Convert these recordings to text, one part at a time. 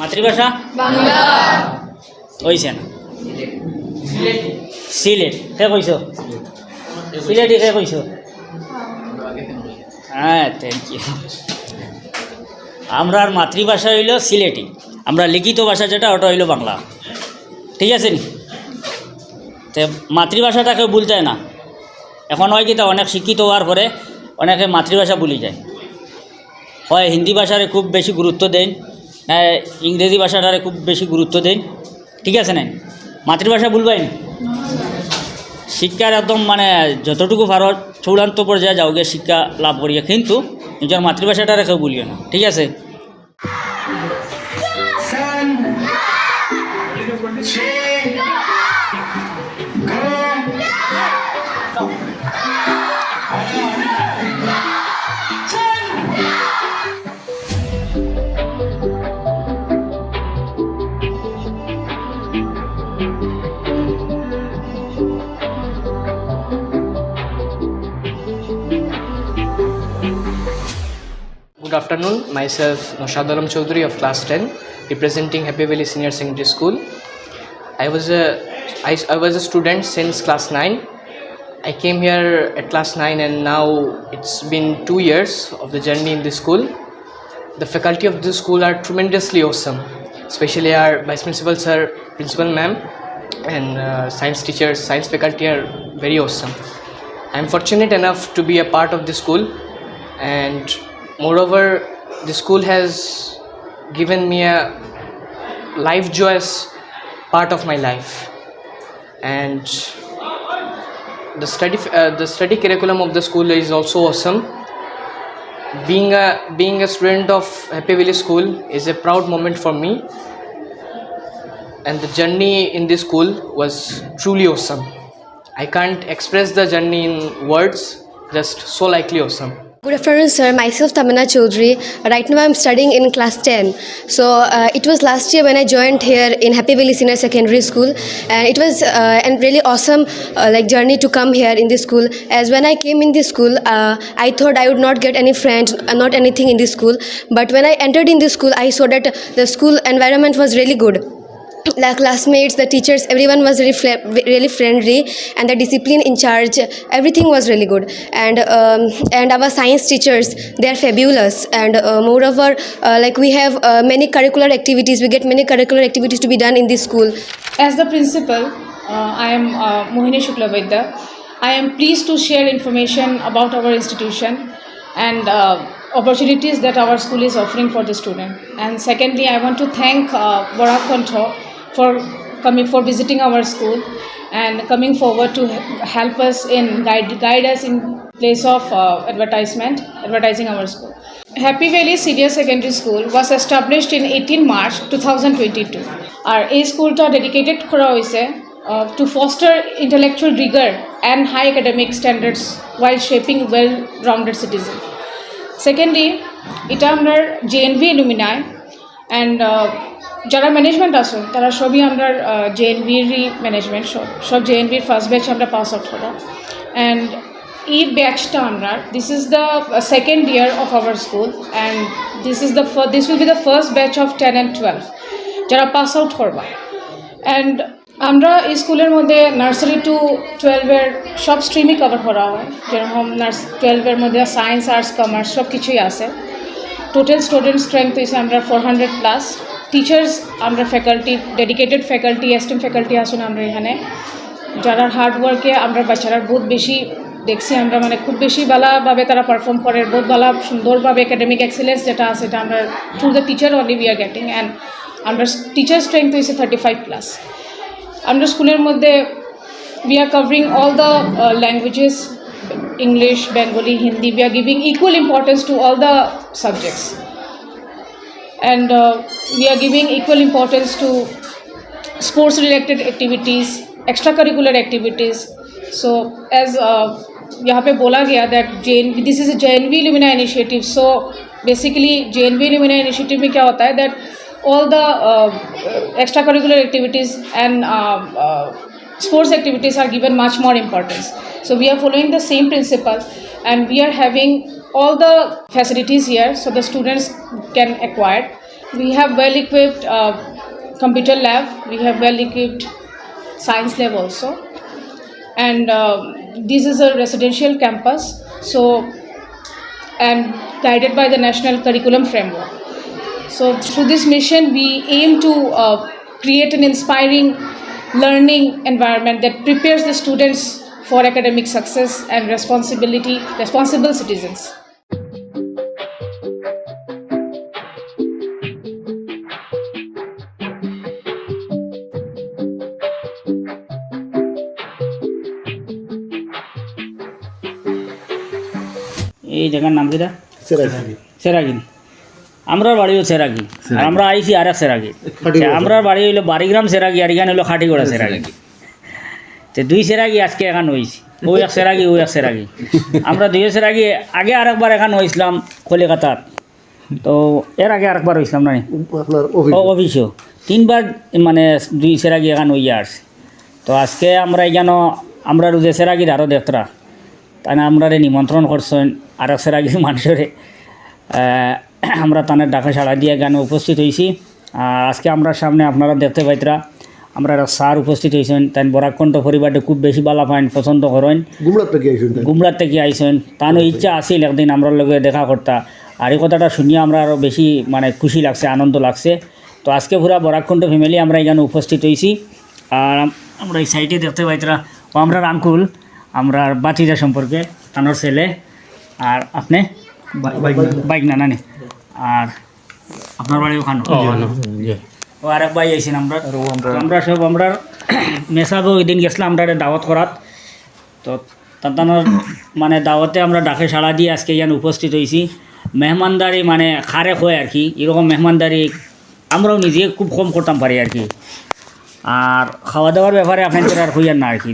মাতৃভাষা? বাংলা। হয়েছে না সিলেট। কে কইছ? সিলেটি কে কইছ? হ্যাঁ থ্যাংক ইউ আমরার মাতৃভাষা হইল সিলেটি। আমরা লিখিত ভাষা যেটা ওটা হইল বাংলা। ঠিক আছে নি? তে মাতৃভাষাটাকে ভুলতে না। এখন হয় কি তা অনেক শিক্ষিত হওয়ার পরে অনেকে মাতৃভাষা ভুলে যায়। হয় হিন্দি ভাষারে খুব বেশি গুরুত্ব দেন। ইংরেজি ভাষাটারে খুব বেশি গুরুত্ব দেন ঠিক আছে না মাতৃভাষা ভুলবেন শিক্ষার একদম মানে যতটুকু ভারত চূড়ান্ত পর্যায়ে যাওগে শিক্ষা লাভ করিয়া কিন্তু নিজের মাতৃভাষাটারে কেউ ভুলিও না। ঠিক আছে? Afternoon, myself Noshad Alam of class 10, representing Happy Valley Senior Secondary School. I was a I, I was a student since class 9. I came here at class 9 and now it's been 2 years of the journey in this school. The faculty of this school are tremendously awesome, especially our vice principal sir, principal ma'am and uh, science teachers, science faculty are very awesome. I'm fortunate enough to be a part of this school and moreover the school has given me a life joyous part of my life. And the study uh, the study curriculum of the school is also awesome. Being a being a student of happy valley school is a proud moment for me. And the journey in this school was truly awesome. I can't express the journey in words just so likely awesome Good afternoon, sir. Myself, Tamana Chaudhary. Right now, I'm studying in class 10. So, uh, it was last year when I joined here in Happy Valley Senior Secondary School, and it was uh, a really awesome uh, like journey to come here in this school. As when I came in this school, uh, I thought I would not get any friends, uh, not anything in this school. But when I entered in this school, I saw that the school environment was really good. The classmates the teachers everyone was really, really friendly and the discipline in charge everything was really good and um, and our science teachers they are fabulous and uh, moreover uh, like we have uh, many curricular activities we get many curricular activities to be done in this school As the principal, uh, I am uh, Mohini Shuklavedya. I am pleased to share information about our institution and uh, opportunities that our school is offering for the student. And secondly, I want to thank uh, for coming for visiting our school and coming forward to help us in guide, guide us in place of uh, advertisement, advertising our school. Happy Valley Senior Secondary School was established in 18 March 2022. আর এই স্কুলটা dedicated করা হয়েছে to foster intellectual rigour and high academic standards while shaping well rounded citizen secondly এটা আমরা JNV ইলুমিনায় and যারা management আছে তারা সবই আমরা জেএনভিরই ম্যানেজমেন্ট সব সব জেএনভির ফার্স্ট ব্যাচ আমরা পাস আউট করা অ্যান্ড এই ব্যাচটা আমরা this is the second year of our school and this is the this will be the first batch of ten and twelve যারা পাস আউট করবা। অ্যান্ড আমরা স্কুলের মধ্যে নার্সারি টু টুয়েলভের সব স্ট্রিমই কভার করা হয়। যেরকম নার্স টুয়েলভের মধ্যে সায়েন্স আর্টস কমার্স সব কিছুই আছে। টোটাল স্টুডেন্ট স্ট্রেংথ হয়েছে আমরা ফোর হান্ড্রেড প্লাস টিচার্স আমরা faculty dedicated faculty STEM faculty আসুন আমরা এখানে। যারা হার্ডওয়ার্কে আমরা বাচ্চারা বহুত বেশি দেখছি, আমরা মানে খুব বেশি ভালোভাবে তারা পারফর্ম করে, বহুত ভালো সুন্দরভাবে একাডেমিক এক্সেলেন্স যেটা আছে, এটা আমরা through the teacher only we are getting and আমরা টিচার স্ট্রেংথ হয়েছে থার্টি ফাইভ প্লাস আমরা স্কুলের মধ্যে we are covering all the languages English Bengali Hindi hindi are giving equal equal to all the subjects and uh, we are giving equal importance to sports related activities extracurricular activities so as uh, यहाँ पे बोला गया that JNV this is a JNV Lumina initiative so basically JNV Lumina initiative में क्या होता है that all the uh, extracurricular activities and uh, uh, sports activities are given much more importance. So we are following the same principle and we are having all the facilities here so the students can acquire We have well-equipped uh, computer lab. We have well-equipped science lab also, and uh, this is a residential campus. So, and guided by the national curriculum framework. So, through this mission, we aim to uh, create an inspiring learning environment that prepares the students for academic success and responsibility, responsible citizens. এই জায়গার নাম কিটা সেরাগি আমরা বাড়িও সেরাগি আমরা আইছি আর এক সেরাগি আমরা বাড়ি হইল বাড়িগ্রাম সেরাগি আর এখানে হইল খাটিগড়া সেরাগি। তো দুই সেরাগি আজকে এখান হয়েছি ও এক সেরাগি ও এক সেরাগি। আমরা দুই সেরাগি আগে আরেকবার এখান হয়েছিলাম কলিকাতার। তো এর আগে আরেকবার হয়েছিলাম না অফিসও। তিনবার মানে দুই সেরাগি এখান হইয়া আসছে। তো আজকে আমরা এখানে আমরা যে সেরাগির আরও দেখতরা। তাই আমরা নিমন্ত্রণ করছেন আর এক সেরাগি মানুষের। আমরা তানের ডাকা সাড়া দিয়ে গানে উপস্থিত হয়েছি আর আজকে আমরা সামনে আপনারা দেখতে পাইতরা আমরা স্যার উপস্থিত হয়েছেন তাই বরাকণ্ঠ পরিবারটা খুব বেশি বালা পাইন পছন্দ করেন। গুমরাত থেকে আইসুন গুমরার থেকে আইসেন তানো ইচ্ছা আছিল একদিন আমরা লগে দেখা করতা। আর এই কথাটা শুনিয়ে আমরা আরও বেশি মানে খুশি লাগছে আনন্দ লাগছে। তো আজকে পুরা বরাকণ্ঠ ফ্যামিলি আমরা এখানে উপস্থিত হয়েছি আর আমরা এই সাইডে দেখতে পাইতরা আমরা আঙ্কুল আমরা আর বাতিজা সম্পর্কে তানোর ছেলে আর আপনি? বাইক না নানি। আর আপনার বাড়ি ওখানে? ও আরেক ভাই আইসেন আমরা। আমরা। সব আমরা মেসাবো ওই দিন গেছিলাম আমরা দাওয়াত করাত। তো তার মানে দাওয়াতে আমরা ডাকে সাড়া দিয়ে আজকে ইয়ান উপস্থিত হয়েছি মেহমানদারি মানে খারে হয় আর কি। এরকম মেহমানদারি আমরাও নিজে খুব কম করতাম পারি আর কি। আর খাওয়া দাওয়ার ব্যাপারে আপনার আর হইয়ার না আর কি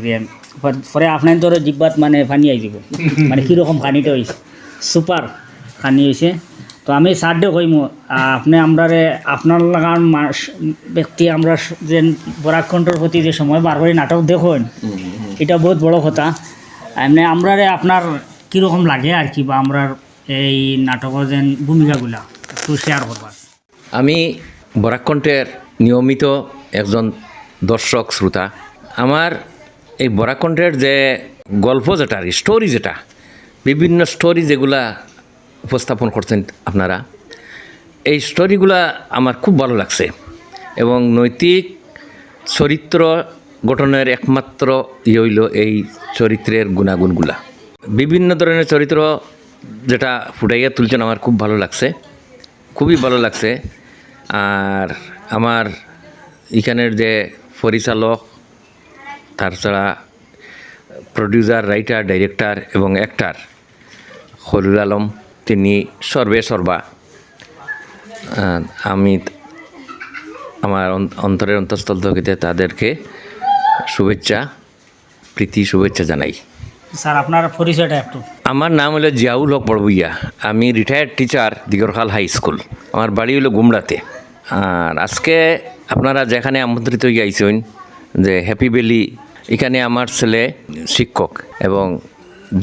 পরে আপনার তোর জিব্বাত মানে পানি আই দিব মানে কীরকম খানিটা হয়েছে সুপার খানি হয়েছে তো আমি সারডে কইমু আপনি আমরারে আপনার লাগান ব্যক্তি আমরা যে বরাকণ্ঠর প্রতি যে সময় বার করে নাটক দেখুন এটা বহুত বড় কথা। এমনি আমরারে আপনার কীরকম লাগে আর কি বা আমরার এই নাটকের যে ভূমিকাগুলা একটু শেয়ার করবার আমি বরাকণ্ঠের নিয়মিত একজন দর্শক শ্রোতা আমার এই বরাকণ্ঠের যে গল্প যেটা আর স্টোরি যেটা, বিভিন্ন স্টোরি যেগুলা উপস্থাপন করছেন আপনারা, এই স্টোরিগুলা আমার খুব ভালো লাগছে এবং নৈতিক চরিত্র গঠনের একমাত্র ইয়ে হইল এই চরিত্রের গুণাগুণগুলা। বিভিন্ন ধরনের চরিত্র যেটা ফুটাইয়া তুলছেন আমার খুব ভালো লাগছে, খুবই ভালো লাগছে। আর আমার এখানের যে পরিচালক তাছাড়া প্রডিউসার রাইটার ডাইরেক্টর এবং অ্যাক্টার হলুল আলম তিনি সর্বে সর্বা। আমি আমার অন- অন্তরের অন্তঃস্থল থেকে তাদেরকে শুভেচ্ছা প্রীতি শুভেচ্ছা জানাই। স্যার আপনার পরিচয়টা একটু। আমার নাম হলো জিয়াউল হক বড়বুইয়া আমি retired teacher Digarkhal high school আমার বাড়ি হলো গুমড়াতে। আর আজকে আপনারা যেখানে আমন্ত্রিত হয়ে আইছেন যে হ্যাপি ভ্যালি এখানে আমার ছেলে শিক্ষক এবং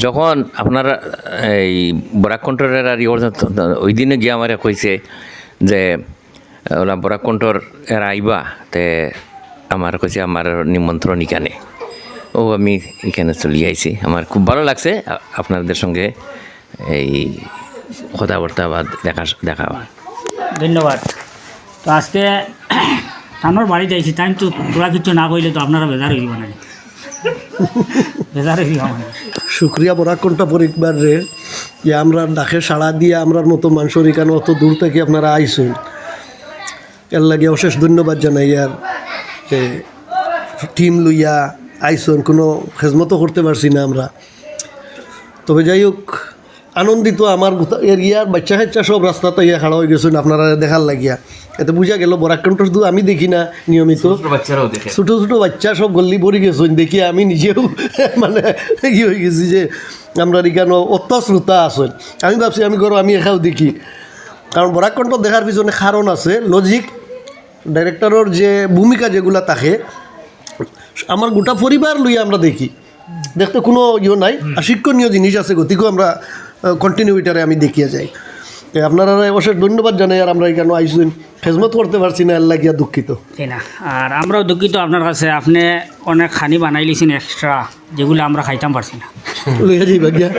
যখন আপনারা, এই বরাকণ্ঠরের আর ওই দিনে গিয়ে আমার কইছে যে, ওরা বরাকণ্ঠর এরা আইবা, তে আমার কইছে আমার নিমন্ত্রণ এখানে। ও, আমি এখানে চলে আইছি। আমার খুব ভালো লাগছে আপনাদের সঙ্গে এই কথাবার্তা বা দেখা দেখা ধন্যবাদ। তো আজকে থানোর বাড়ি আইছি টাইম তো তোরা কিছু না কইলে তো আপনারা বেজার দিব না বেজার হয়ে দিব মানে শুক্রিয়া বরাকণ্ঠা পরিবার রে? যে আমরা ডাকে সাড়া দিয়ে আমরার মতো মানুষের এখানে অত দূর থেকে আপনারা আইসুন। এর লাগে অশেষ ধন্যবাদ জানাই আর টিম লইয়া আইসুন, কোনো খেজমতো করতে পারছি না আমরা। তবে যাই হোক, আনন্দিত আমার এরিয়ার বাচ্চা কাচ্চা সব রাস্তাতে ইয়া খাড়া হয়ে গেছেন, আপনারা দেখার লাগিয়া। এতে বুঝা গেল বরাকণ্ঠ শুধু আমি দেখি না নিয়মিত। ছোটো ছোটো বাচ্চা সব গল্লি পড়ে গেছেন দেখি আমি নিজেও মানে ই হয়ে গেছি যে আমরা এখানে অত শ্রোতা আছেন। আমি ভাবছি আমি করো আমি এখাও দেখি। কারণ বরাকণ্ঠ দেখার পিছনে কারণ আছে লজিক ডাইরেক্টরের যে ভূমিকা যেগুলা থাকে আমার গোটা পরিবার লইয়া আমরা দেখি। দেখতে কোনো ইয়ে নাই আর শিক্ষণীয় জিনিস আছে গতিকেও আমরা কন্টিনিউটারে আমি দেখিয়া যাই। আপনারা অবশ্যই ধন্যবাদ জানাই আর আমরা এখানে আইসুন। খেজমত করতে পারছি না আল্লাহ গিয়া দুঃখিত। না আর আমরাও দুঃখিত আপনার কাছে আপনি অনেক খানি বানাই লিছেন এক্সট্রা যেগুলো আমরা খাইতাম পারছি না। লইয়া যাইবা গিয়া।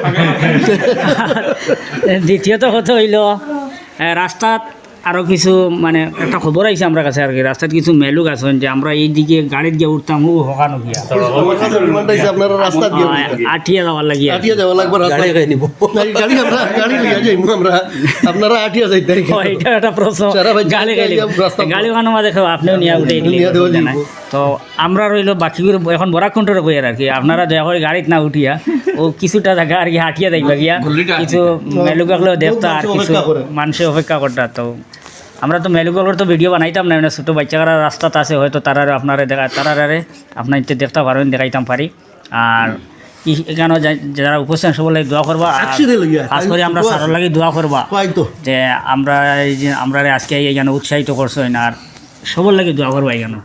দ্বিতীয়ত কথা হইল রাস্তাত আরও কিছু মানে একটা খবর আইছে আমরা কাছে আর কি রাস্তাত কিছু মেলুক আছেন যে আমরা এইদিকে গাড়িত গিয়ে উঠতাম ও হকানো গিয়া। আপনারা রাস্তা দিয়ে আঠিয়া যাওয়ার লাগিয়া। আটিয়া যাওয়া লাগবে রাস্তা না, গাড়ি আমরা গাড়ি লিয়া যাইমু আমরা। আপনারা আটিয়া যাইতে ও, এটা একটা প্রশ্ন। গালি রাস্তা- গালি। ওখানে মাঝে আপনিও নিয়ে উঠে। তো আমরা রইল বাকিগুলো এখন বরাক কন্ট্রোল বইয়ার আর কি। আপনারা দয়া করে গাড়িত না উঠিয়া। ও কিছুটা জায়গা আর কি হাঁটিয়া দেখবা গিয়া। কিছু মেলুকাগুলো দেখতা আর কিছু অপেক্ষা করে। মানুষে অপেক্ষা করতা তো আমরা তো মেলুকলর তো ভিডিও বানাইতাম না মানে ছোটো বাচ্চারা রাস্তাতে আছে হয়তো তারা আপনারা দেখা তারারে আপনার দেখতে পারেন দেখাইতাম পারি। আর এখানে যারা উপস্থিত সবাই দোয়া করবা আজকে করে আমরা সারার লাগে দোয়া করবা। যে আমরা এই যে আমরা আজকে এখানে উৎসাহিত করছ আর সবার লাগে দোয়া করবা এখানে